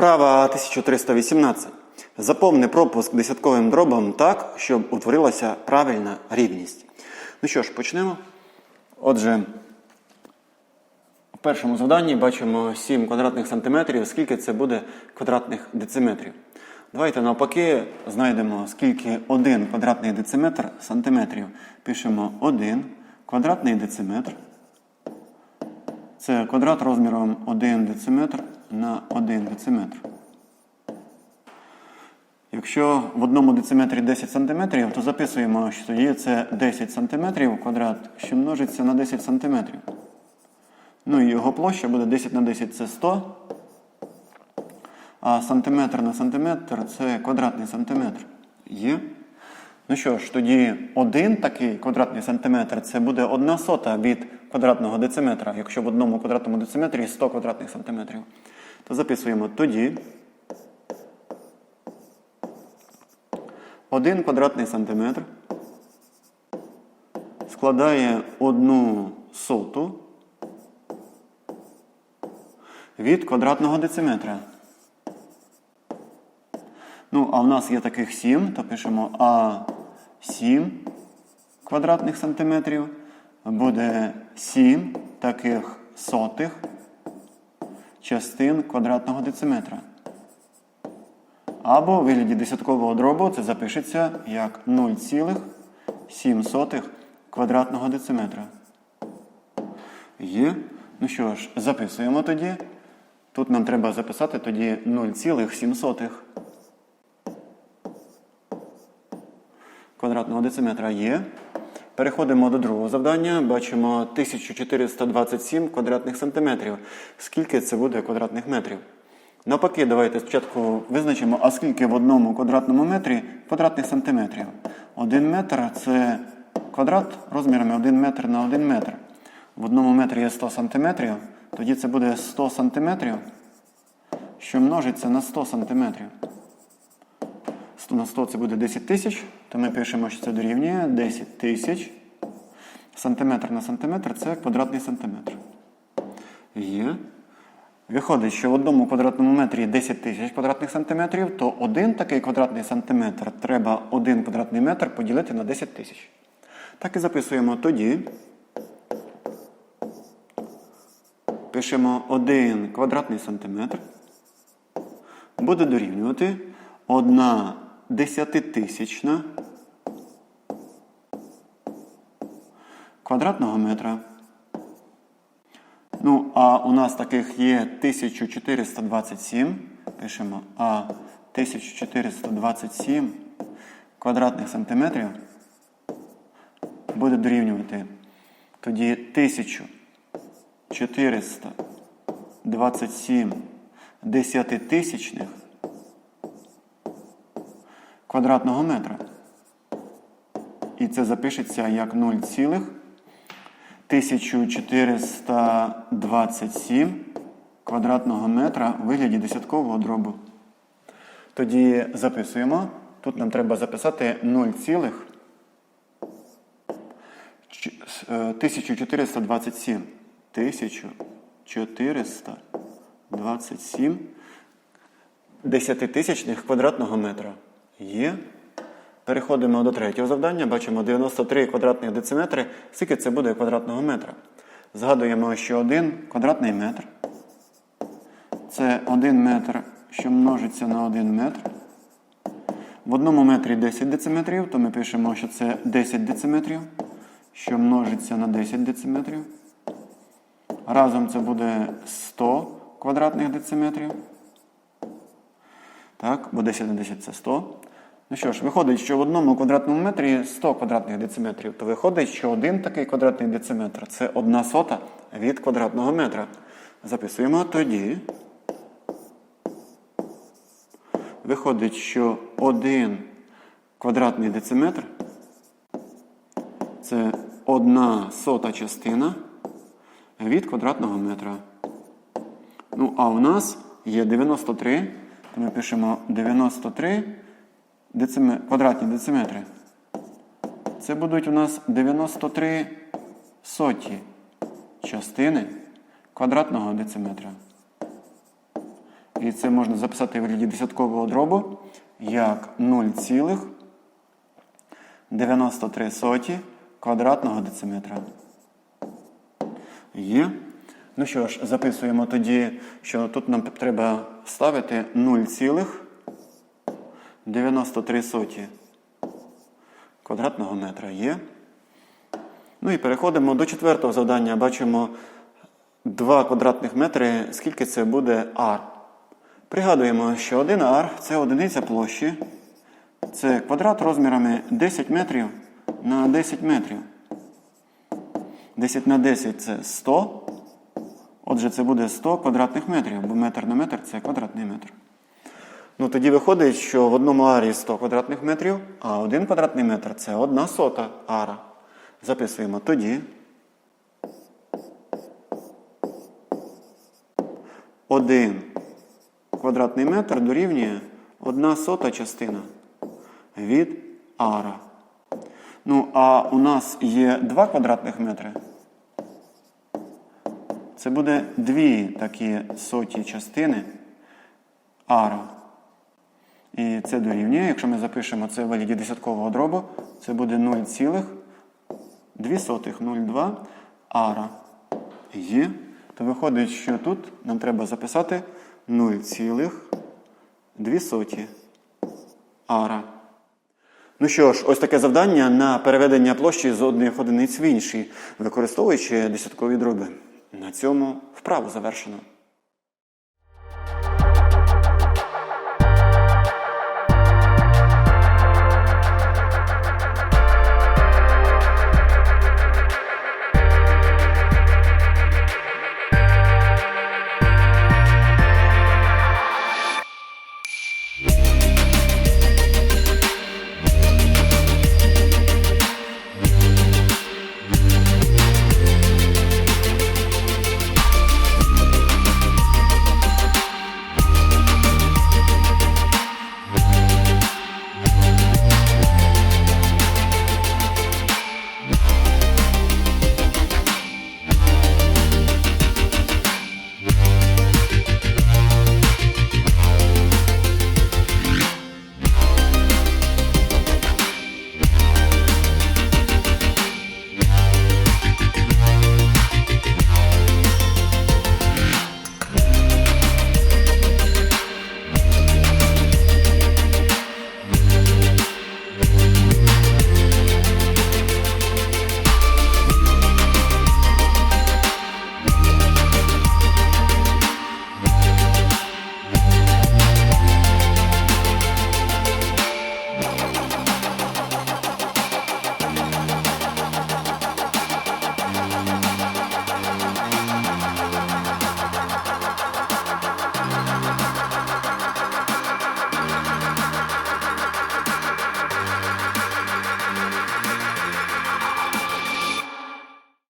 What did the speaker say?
Вправа 1318. Заповни пропуск десятковим дробом так, щоб утворилася правильна рівність. Ну що ж, почнемо. Отже, в першому завданні бачимо 7 квадратних сантиметрів, скільки це буде квадратних дециметрів. Давайте навпаки знайдемо, скільки 1 квадратний дециметр сантиметрів. Пишемо 1 квадратний дециметр. Це квадрат розміром 1 дециметр на 1 дециметр. Якщо в одному дециметрі 10 см, то записуємо, що тоді це 10 см квадрат, що множиться на 10 см. Ну і його площа буде 10 на 10 це 100. А сантиметр на сантиметр це квадратний сантиметр. Є? Ну що ж, тоді один такий квадратний сантиметр це буде одна сота від квадратного дециметра. Якщо в одному квадратному дециметрі 100 квадратних сантиметрів, то записуємо тоді. Один квадратний сантиметр складає одну соту від квадратного дециметра. Ну, а в нас є таких 7, то пишемо А 7 квадратних сантиметрів буде 7 таких сотих частин квадратного дециметра. Або в вигляді десяткового дробу це запишеться як 0,7 квадратного дециметра. Є. Ну що ж, записуємо тоді. Тут нам треба записати тоді 0,7 квадратного дециметра є. Переходимо до другого завдання. Бачимо 1427 квадратних сантиметрів. Скільки це буде квадратних метрів? Навпаки, давайте спочатку визначимо, а скільки в одному квадратному метрі квадратних сантиметрів. Один метр це квадрат розмірами 1 метр на 1 метр. В одному метрі є 100 сантиметрів, тоді це буде 100 сантиметрів, що множиться на 100 сантиметрів. 100 на 100 це буде 10 тисяч, то ми пишемо, що це дорівнює 10 тисяч. Сантиметр на сантиметр це квадратний сантиметр. Є. Виходить, що в одному квадратному метрі 10 тисяч квадратних сантиметрів, то один такий квадратний сантиметр треба один квадратний метр поділити на 10 тисяч. Так і записуємо тоді. Пишемо 1 квадратний сантиметр. Буде дорівнювати 1 десятитисячна квадратного метра. Ну, а у нас таких є 1427. Пишемо А 1427 квадратних сантиметрів буде дорівнювати тоді 1427 десятитисячних квадратного метра. І це запишеться як 0, 1427 квадратного метра в вигляді десяткового дробу. Тоді записуємо. Тут нам треба записати 0, 1427. 1427 десятитисячних квадратного метра. Є. Переходимо до третього завдання. Бачимо 93 квадратних дециметри. Скільки це буде квадратного метра? Згадуємо, що 1 квадратний метр. Це 1 метр, що множиться на 1 метр. В одному метрі 10 дециметрів, то ми пишемо, що це 10 дециметрів, що множиться на 10 дециметрів. Разом це буде 100 квадратних дециметрів. Так, бо 10 на 10 це 100. Ну що ж, виходить, що в одному квадратному метрі 100 квадратних дециметрів, то виходить, що один такий квадратний дециметр це одна сота від квадратного метра. Записуємо тоді. Виходить, що один квадратний дециметр це одна сота частина від квадратного метра. Ну, а у нас є 93, то ми пишемо 93 квадратні дециметри. Це будуть у нас 93 соті частини квадратного дециметра. І це можна записати в вигляді десяткового дробу як 0,93 соті квадратного дециметра. Є. Ну що ж, записуємо тоді, що тут нам треба ставити 0,93 соті квадратного метра. Є. Ну і переходимо до четвертого завдання. Бачимо 2 квадратних метри, скільки це буде ар. Пригадуємо, що 1 ар це одиниця площі. Це квадрат розмірами 10 метрів на 10 метрів. 10 на 10 це 100. Отже, це буде 100 квадратних метрів, бо метр на метр це квадратний метр. Ну тоді виходить, що в одному арі 100 квадратних метрів, а один квадратний метр це одна сота ара. Записуємо тоді. Один квадратний метр дорівнює одна сота частина від ара. Ну, а у нас є 2 квадратних метри. Це буде дві такі соті частини ара. І це дорівнює, якщо ми запишемо це в вигляді десяткового дробу, це буде 0,202 ара. Є. То виходить, що тут нам треба записати 0,2 ара. Ну що ж, ось таке завдання на переведення площі з одних одиниць в інші, використовуючи десяткові дроби. На цьому вправу завершено.